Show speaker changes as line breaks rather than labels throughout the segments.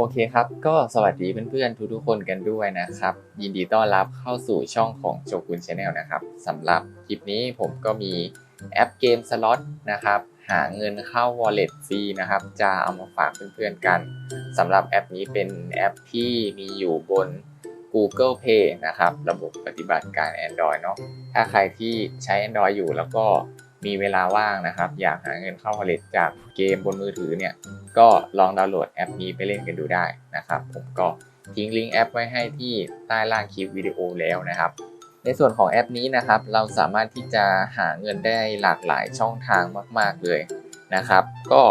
โอเคครับ ก็สวัสดีเพื่อนๆทุกๆคนกันด้วยนะครับ ยินดีต้อนรับเข้าสู่ช่องของโจกุนชาแนลนะครับสำหรับคลิปนี้ผมก็มีแอปเกมสล็อตนะครับหาเงินเข้า wallet ฟรีนะครับ จะเอามาฝากเพื่อนๆกันสำหรับแอปนี้เป็นแอปที่มีอยู่บน Google Play นะครับ ระบบปฏิบัติการ Android เนาะถ้าใครที่ใช้ Android อยู่แล้วก็ มีเวลาว่างนะครับ อยากหาเงินเข้า wallet จากเกมบนมือถือเนี่ย ก็ลองดาวน์โหลดแอปนี้ไปเล่นกันดูได้นะครับ ผมก็ทิ้งลิงก์แอปไว้ให้ที่ใต้ล่างคลิปวิดีโอแล้วนะครับ ในส่วนของแอปนี้นะครับ เราสามารถที่จะหาเงินได้หลากหลายช่องทางมาก ๆเลยนะครับ ก็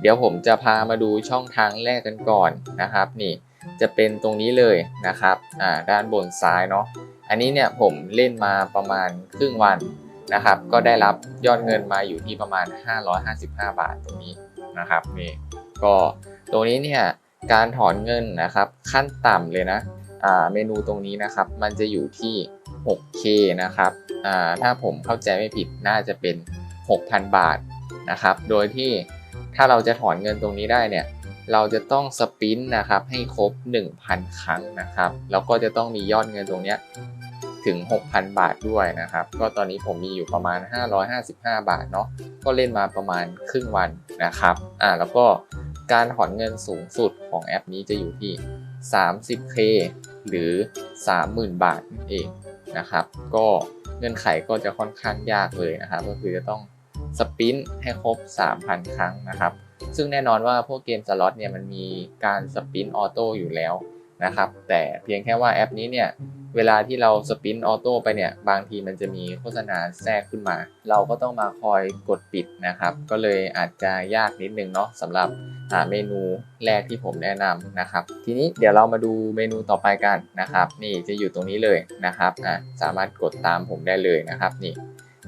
เดี๋ยวผมจะพามาดูช่องทางแรกกันก่อนนะครับนี่จะเป็นตรงนี้เลยนะครับ อ่า ด้านบนซ้ายเนาะ อันนี้เนี่ยผมเล่นมาประมาณครึ่งวัน นะครับ ก็ได้รับยอดเงินมาอยู่ที่ประมาณ 555 บาทตรงนี้นะครับนี่ก็ตรงนี้เนี่ยการถอนเงินนะครับขั้นต่ำเลยนะอ่าเมนูตรงนี้นะครับมันจะอยู่ที่ 6K นะครับอ่าถ้าผมเข้าใจไม่ผิดน่าจะเป็น 6,000 บาทนะครับ โดยที่ถ้าเราจะถอนเงินตรงนี้ได้เนี่ยเราจะต้องสปินนะครับให้ครบ 1,000 ครั้งนะครับ แล้วก็จะต้องมียอดเงินตรงนี้ ถึง 6,000 บาทด้วยนะครับ ก็ตอนนี้ผมมีอยู่ประมาณ 555 บาทเนาะก็เล่นมาประมาณครึ่งวันนะครับอ่าแล้วก็การถอนเงินสูงสุดของแอปนี้จะอยู่ที่ 30k หรือ 30,000 บาทนั่นเองนะครับ ก็เงื่อนไขก็จะค่อนข้างยากเลยนะครับ ก็คือจะต้องสปินให้ครบ 3,000 ครั้งนะครับ ซึ่งแน่นอนว่าพวกเกมสล็อตเนี่ยมันมีการสปินออโต้อยู่แล้ว นะครับแต่เพียงแค่ว่าแอปนี้เนี่ยเวลาที่เราสปินออโต้ไปเนี่ยบางทีมันจะมีโฆษณาแทรกขึ้นมา เราก็ต้องมาคอยกดปิดนะครับ ก็เลยอาจจะยากนิดนึงเนาะสำหรับเมนูแรกที่ผมแนะนำนะครับ ทีนี้เดี๋ยวเรามาดูเมนูต่อไปกันนะครับ นี่จะอยู่ตรงนี้เลยนะครับอะสามารถกดตามผมได้เลยนะครับนี่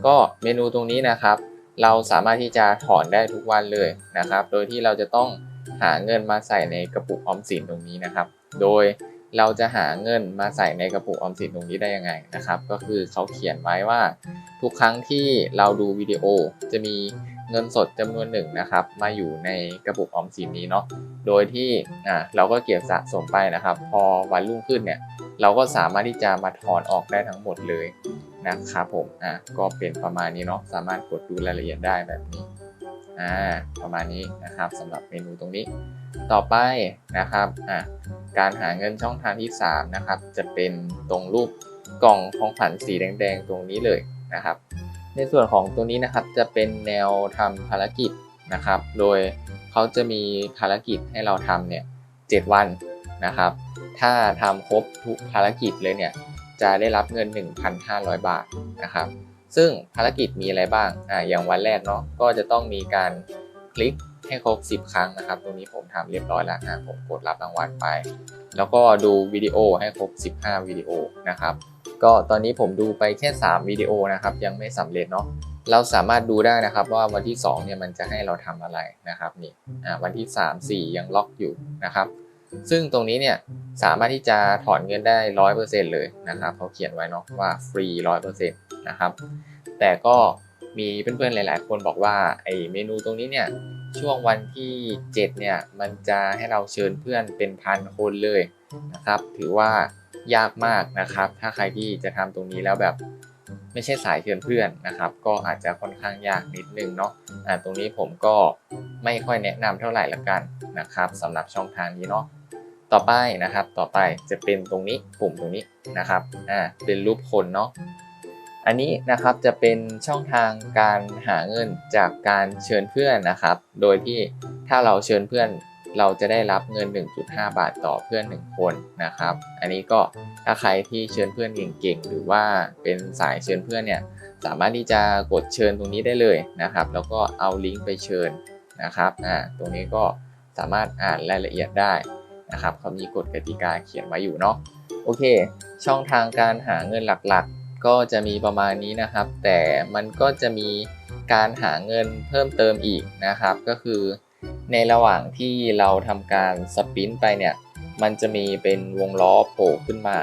ก็เมนูตรงนี้นะครับ เราสามารถที่จะถอนได้ทุกวันเลยนะครับ โดยที่เราจะต้องหาเงินมาใส่ในกระปุกออมสินตรงนี้นะครับ โดยเราจะหาเงินมาใส่ในกระปุกออมสินตรงนี้ได้ยังไงนะครับ ก็คือเขาเขียนไว้ว่า ทุกครั้งที่เราดูวิดีโอจะมีเงินสดจำนวนหนึ่งนะครับ มาอยู่ในกระปุกออมสินนี้เนาะโดยที่อ่าเราก็เก็บสะสมไปนะครับ พอวันรุ่งขึ้นเนี่ยเราก็สามารถที่จะมาถอนออกได้ทั้งหมดเลยนะครับผมอะก็เป็นประมาณนี้เนาะสามารถกดดูรายละเอียดได้แบบนี้อ่าประมาณนี้นะครับสำหรับเมนูตรงนี้ ต่อไปนะครับอะ การหาเงินช่องทางที่ 3 นะครับ จะเป็นตรงรูปกล่องของขวัญสีแดงๆ ตรงนี้เลยนะครับ ในส่วนของตรงนี้นะครับจะเป็นแนวทำภารกิจนะครับ โดยเขาจะมีภารกิจให้เราทำเนี่ยเวันนะครับ ถ้าทำครบทุกภารกิจเลยเนี่ยจะได้รับเงิน 1,500 บาทนะครับ ซึ่งภารกิจมีอะไรบ้างอ่าอย่างวันแรกเนาะก็จะต้องมีการคลิก ให้ครบ 10 ครั้งนะครับ ตรงนี้ผมทำเรียบร้อยแล้วนะผมกดรับรางวัลไป แล้วก็ดูวิดีโอให้ครบ 15 วิดีโอนะครับ ก็ตอนนี้ผมดูไปแค่ 3 วิดีโอนะครับ ยังไม่สำเร็จเนาะเราสามารถดูได้นะครับว่าวันที่2เนี่ยมันจะให้เราทำอะไรนะครับนี่วันที่ 3 4 ยังล็อกอยู่นะครับ ซึ่งตรงนี้เนี่ยสามารถที่จะถอนเงินได้ร้อยเปอร์เซ็นต์เลยนะครับเขาเขียนไว้เนาะว่าฟรีร้อยเปอร์เซ็นต์นะครับแต่ก็ มีเพื่อนๆหลายๆ คนบอกว่าไอเมนูตรงนี้เนี่ยช่วงวันที่ 7 เนี่ยมันจะให้เราเชิญเพื่อนเป็นพันคนเลยนะครับ ถือว่ายากมากนะครับ ถ้าใครที่จะทำตรงนี้แล้วแบบไม่ใช่สายเชิญเพื่อนนะครับ ก็อาจจะค่อนข้างยากนิดนึงเนาะอ่าตรงนี้ผมก็ไม่ค่อยแนะนำเท่าไหร่ละกันนะครับสำหรับช่องทางนี้เนาะต่อไปนะครับ ต่อไปจะเป็นตรงนี้ปุ่มตรงนี้นะครับอ่าเป็นรูปคนเนาะ อันนี้นะครับจะเป็นช่องทางการหาเงินจากการเชิญเพื่อนนะครับ โดยที่ถ้าเราเชิญเพื่อนเราจะได้รับเงิน 1.5 บาทต่อเพื่อน 1 คนนะครับ อันนี้ก็ถ้าใครที่เชิญเพื่อนเก่งๆ หรือว่าเป็นสายเชิญเพื่อนเนี่ยสามารถที่จะกดเชิญตรงนี้ได้เลยนะครับ แล้วก็เอาลิงก์ไปเชิญนะครับอ่าตรงนี้ก็สามารถอ่านรายละเอียดได้นะครับเขามีกฎกติกาเขียนไว้อยู่เนาะโอเค ช่องทางการหาเงินหลักๆ ก็จะมีประมาณนี้นะครับ แต่มันก็จะมีการหาเงินเพิ่มเติมอีกนะครับ ก็คือในระหว่างที่เราทำการสปินไปเนี่ย มันจะมีเป็นวงล้อโผล่ขึ้นมา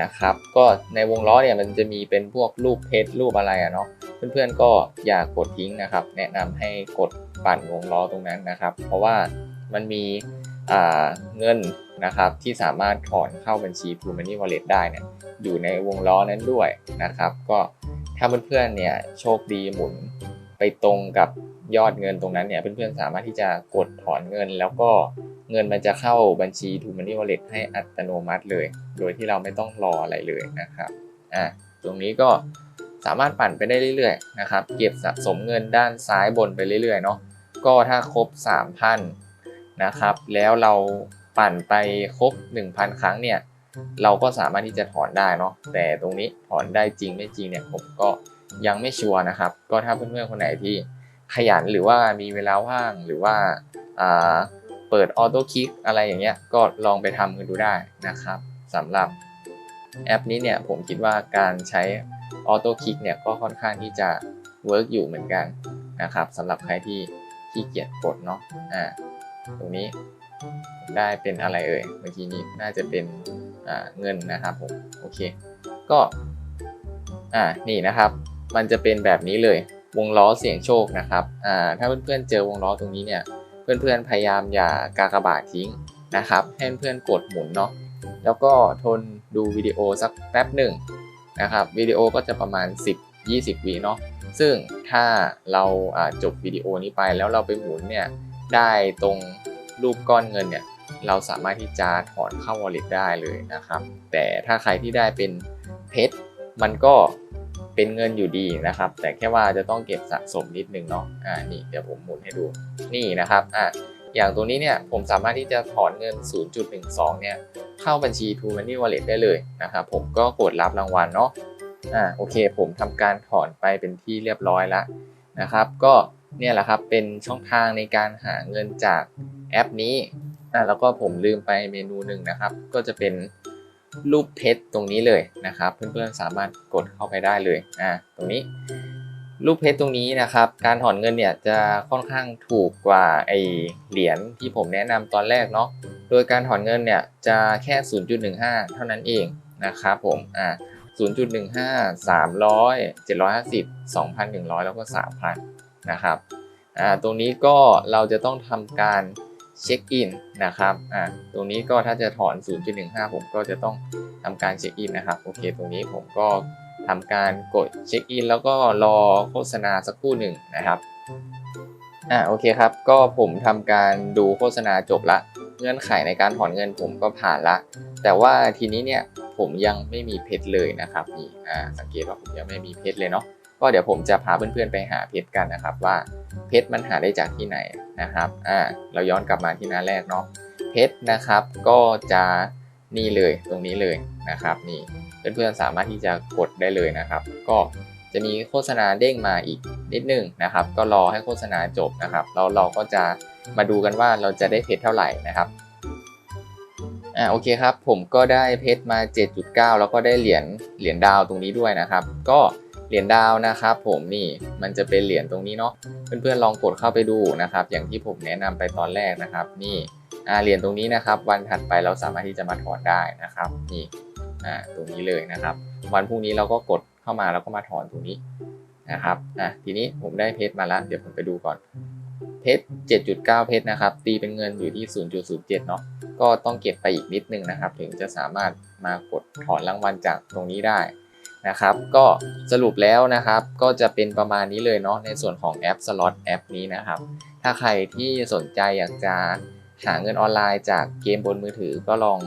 นะครับ ก็ในวงล้อเนี่ยมันจะมีเป็นพวกรูปเพชรรูปอะไรอะเนาะเพื่อนๆก็อย่ากดทิ้งนะครับ แนะนำให้กดปั่นวงล้อตรงนั้นนะครับ เพราะว่ามันมีเงินนะครับที่สามารถถอนเข้าบัญชี True Money Wallet ได้เนี่ย อยู่ในวงล้อนั้นด้วยนะครับ ก็ถ้าเพื่อนๆเนี่ยโชคดีหมุนไปตรงกับยอดเงินตรงนั้นเนี่ยเพื่อนๆสามารถที่จะกดถอนเงิน แล้วก็เงินมันจะเข้าบัญชี True Money Wallet ให้อัตโนมัติเลย โดยที่เราไม่ต้องรออะไรเลยนะครับอ่าตรงนี้ก็สามารถปั่นไปได้เรื่อยๆนะครับ เก็บสะสมเงินด้านซ้ายบนไปเรื่อยๆเนาะก็ถ้าครบ 3,000นะครับ แล้วเราปั่นไปครบ 1,000 ครั้งเนี่ย เราก็สามารถที่จะถอนได้เนาะแต่ตรงนี้ถอนได้จริงไม่จริงเนี่ยผมก็ยังไม่ชัวร์นะครับ ก็ถ้าเพื่อนๆคนไหนที่ขยันหรือว่ามีเวลาว่างหรือว่าเปิดออโต้คลิกอะไรอย่างเงี้ยก็ลองไปทำกันดูได้นะครับสำหรับแอปนี้เนี่ยผมคิดว่าการใช้ออโต้คลิกเนี่ยก็ค่อนข้างที่จะเวิร์กอยู่เหมือนกันนะครับสำหรับใครที่ขี้เกียจกดเนาะอ่าตรงนี้ได้เป็นอะไรเอ่ยเมื่อกี้นี้น่าจะเป็น เงินนะครับผมโอเคก็อ่านี่นะครับ มันจะเป็นแบบนี้เลยวงล้อเสียงโชคนะครับอ่าถ้าเพื่อนๆเจอวงล้อตรงนี้เนี่ยเพื่อนๆพยายามอย่ากากบาททิ้งนะครับให้เพื่อนๆกดหมุนเนาะแล้วก็ทนดูวิดีโอสักแป๊บหนึ่งนะครับวิดีโอก็จะประมาณ 10-20วิเนาะซึ่งถ้าเราจบวิดีโอนี้ไปแล้วเราไปหมุนเนี่ยได้ตรงรูปก้อนเงินเนี่ย เราสามารถที่จะถอนเข้า wallet ได้เลยนะครับ แต่ถ้าใครที่ได้เป็นเพชรมันก็เป็นเงินอยู่ดีนะครับ แต่แค่ว่าจะต้องเก็บสะสมนิดนึงเนาะอ่านี่เดี๋ยวผมหมุนให้ดูนี่นะครับอะอย่างตัวนี้เนี่ยผมสามารถที่จะถอนเงิน 0.12 เนี่ยเข้าบัญชี True Money Wallet ได้เลยนะครับผมก็กดรับรางวัลเนาะอ่าโอเค ผมทำการถอนไปเป็นที่เรียบร้อยแล้วนะครับ ก็เนี่ยแหละครับเป็นช่องทางในการหาเงินจากแอปนี้ อะแล้วก็ผมลืมไปเมนูหนึ่งนะครับ ก็จะเป็นรูปเพชรตรงนี้เลยนะครับ เพื่อนๆสามารถกดเข้าไปได้เลยอะตรงนี้ รูปเพชรตรงนี้นะครับ การถอนเงินเนี่ยจะค่อนข้างถูกกว่าไอเหรียญที่ผมแนะนำตอนแรกเนาะโดยการถอนเงินเนี่ยจะแค่ 0.15 เท่านั้นเองนะครับผมอะ0.15 300 750 2,100 แล้วก็ 3,000 นะครับอ่าตรงนี้ก็เราจะต้องทำการ เช็คอินนะครับอ่าตรงนี้ก็ถ้าจะถอน 0.15 ผมก็จะต้องทำการเช็คอินนะครับโอเค ตรงนี้ผมก็ทำการกดเช็คอินแล้วก็รอโฆษณาสักครู่หนึ่งนะครับอ่าโอเคครับ ก็ผมทำการดูโฆษณาจบละเงื่อนไขในการถอนเงินผมก็ผ่านละ แต่ว่าทีนี้เนี่ยผมยังไม่มีเพชรเลยนะครับนี่อ่าสังเกตว่าผมยังไม่มีเพชรเลยเนาะ ก็เดี๋ยวผมจะพาเพื่อนๆไปหาเพชรกันนะครับ ว่าเพชรมันหาได้จากที่ไหนนะครับอ่าเราย้อนกลับมาที่หน้าแรกเนาะเพชรนะครับก็จะนี่เลยตรงนี้เลยนะครับนี่เพื่อนๆสามารถที่จะกดได้เลยนะครับ ก็จะมีโฆษณาเด้งมาอีกนิดนึงนะครับ ก็รอให้โฆษณาจบนะครับแล้วเราก็จะมาดูกันว่าเราจะได้เพชรเท่าไหร่นะครับอ่าโอเคครับ ผมก็ได้เพชรมา 7.9 แล้วก็ได้เหรียญเหรียญดาวตรงนี้ด้วยนะครับ ก็ เหรียญดาวนะครับ ผมนี่มันจะเป็นเหรียญตรงนี้เนาะเพื่อนๆลองกดเข้าไปดูนะครับ อย่างที่ผมแนะนำไปตอนแรกนะครับ นี่อ่าเหรียญตรงนี้นะครับ วันถัดไปเราสามารถที่จะมาถอนได้นะครับ นี่อ่าตรงนี้เลยนะครับ วันพรุ่งนี้เราก็กดเข้ามาแล้วก็มาถอนตรงนี้นะครับอะทีนี้ผมได้เพชรมาแล้วเดี๋ยวผมไปดูก่อนเพชร7.9 เพชรนะครับ ตีเป็นเงินอยู่ที่ 0.07 เนาะก็ต้องเก็บไปอีกนิดนึงนะครับ ถึงจะสามารถมากดถอนรางวัลจากตรงนี้ได้ นะครับ ก็สรุปแล้วนะครับ ก็จะเป็นประมาณนี้เลยเนาะในส่วนของแอป Slot แอปนี้นะครับ ถ้าใครที่สนใจอยากจะหาเงินออนไลน์จากเกมบนมือถือก็ลอง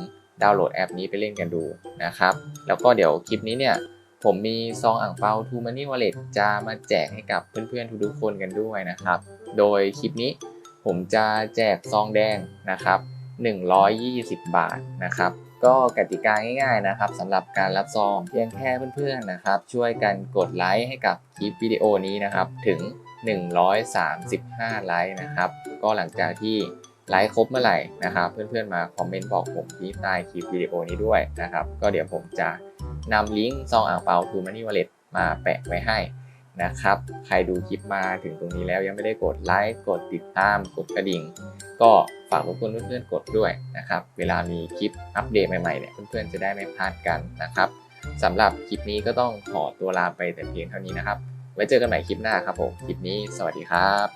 ดาวน์โหลดแอปนี้ไปเล่นกันดูนะครับ แล้วก็เดี๋ยวคลิปนี้เนี่ยผมมีซองอ่างเปา True Money Wallet จะมาแจกให้กับเพื่อนๆทุกๆคนกันด้วยนะครับ โดยคลิปนี้ผมจะแจกซองแดงนะครับ 120 บาทนะครับ ก็กติกาง่ายๆนะครับสำหรับการรับซองเพียงแค่เพื่อนๆนะครับ ช่วยกันกดไลค์ให้กับคลิปวิดีโอนี้นะครับถึง 135 ไลค์นะครับ ก็หลังจากที่ไลค์ครบเมื่อไหร่นะครับ เพื่อนๆมาคอมเมนต์บอกผมที่ใต้คลิปวิดีโอนี้ด้วยนะครับ ก็เดี๋ยวผมจะนำลิงก์ซองอ่างเปา True Money Wallet มาแปะไว้ให้นะครับ ใครดูคลิปมาถึงตรงนี้แล้วยังไม่ได้กดไลค์ กดติดตาม กดกระดิ่ง ก็ฝากรบกวนเพื่อนๆกดด้วยนะครับ เวลามีคลิปอัปเดตใหม่ๆเนี่ยเพื่อนๆจะได้ไม่พลาดกันนะครับสำหรับคลิปนี้ก็ต้องขอตัวลาไปแต่เพียงเท่านี้นะครับ ไว้เจอกันใหม่คลิปหน้าครับผม คลิปนี้สวัสดีครับ